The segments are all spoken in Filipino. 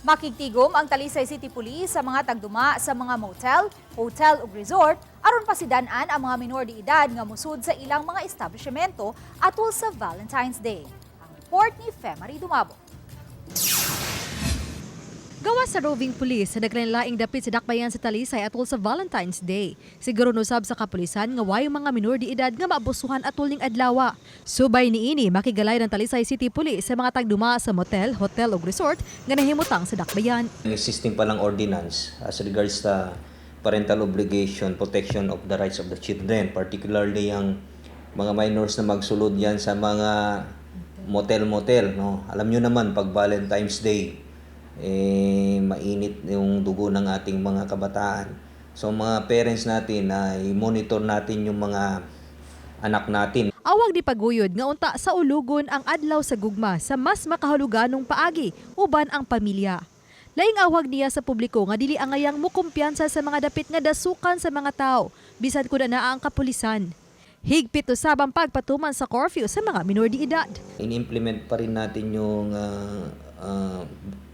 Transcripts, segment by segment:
Makigtigom ang Talisay City Police sa mga tagduma sa mga motel, hotel ug resort aron pasidan-an ang mga minor de edad nga musud sa ilang mga establishmento atol sa Valentine's Day. Ang report ni Femari Dumabo. Gawa sa roving police sa naglaing dapit sa dakbayan sa Talisay atol sa Valentine's Day. Siguro nusab sa kapulisan nga way mga minor de edad nga maabusuhan atol ning adlaw. Subay niini makigalay ng Talisay City Police sa mga tagduma sa motel, hotel ug resort nga nahimutang sa dakbayan. existing palang ordinance as regards sa parental obligation, protection of the rights of the children, particularly yung mga minors na magsulod yan sa mga motel-motel. No? Alam nyo naman, pag Valentine's Day, eh, mainit yung dugo ng ating mga kabataan. So mga parents natin ay monitor natin yung mga anak natin. Awag di paguyod nga unta sa ulugon ang adlaw sa gugma sa mas makahuluganong paagi uban ang pamilya. Laing awag niya sa publiko nga dili angayang mukumpiyansa sa mga dapit nga dasukan sa mga tao bisan kuda na ang kapulisan. Higpit usab ang pagpatuman sa curfew sa mga minor de edad. in-implement pa rin natin yung ah, ah,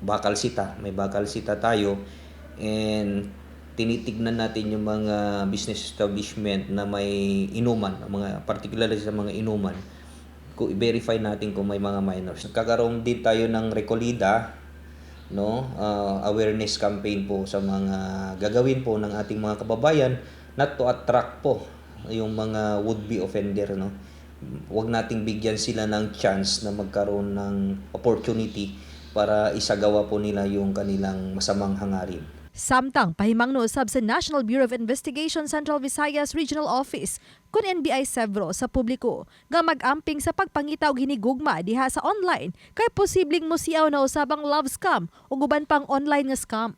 bakal sita. May bakal sita tayo and tinitignan natin yung mga business establishment na may inuman, mga particularly sa mga inuman. Kung i-verify natin kung may mga minors. Nagkakaroon din tayo ng rekolida no ah, awareness campaign po sa mga gagawin po ng ating mga kababayan not to attract po yung mga would-be offender no Huwag nating bigyan sila ng chance na magkaroon ng opportunity para isagawa po nila yung kanilang masamang hangarin. Samtang pahimang no usab sa National Bureau of Investigation Central Visayas Regional Office kun NBI Sevro sa publiko nga mag-amping sa pagpangitaw ginigugma diha sa online kay posibleng musiaw na usab ang love scam ug uban pang online nga scam.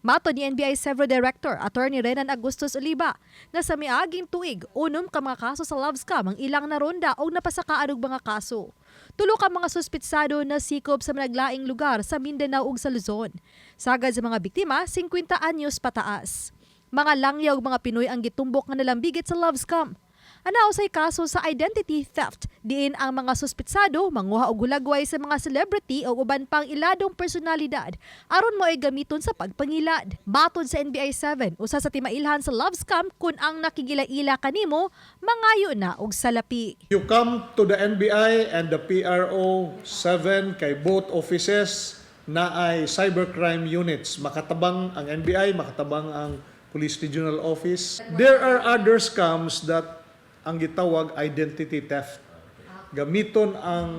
Mato ni NBI Sevro Director Attorney Renan Agustus Oliva na sa miaging tuig unom ka mga kaso sa love scam ang ilang naronda o napasakaad og mga kaso. Tulo ka mga suspitsado na sikop sa managlaing lugar sa Mindanao ug sa Luzon. Sagad sa mga biktima, 50 anyos pataas. Mga langyaw mga Pinoy ang gitumbok nga nalambigit sa love scam. Anao say kaso sa identity theft, diin ang mga suspitsado manguha og hulagway sa mga celebrity o uban pang iladong personalidad aron mo ay gamiton sa pagpangilad. Batod sa NBI 7, usa sa timailhan sa love scam kun ang nakigila-ila kanimo mangayo na og salapi. You come to the NBI and the PRO 7 kay both offices na ay cybercrime units. Makatabang ang NBI, makatabang ang Police Regional Office. There are other scams that ang gitawag identity theft. Gamiton ang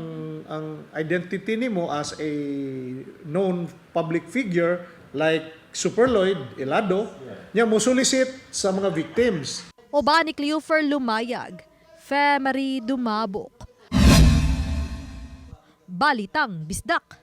ang identity nimo as a known public figure like Superloid, Elado, niya mo solicit sa mga victims. O ba ni Cleofer Lumayag, Femery Dumabok. Balitang Bisdak.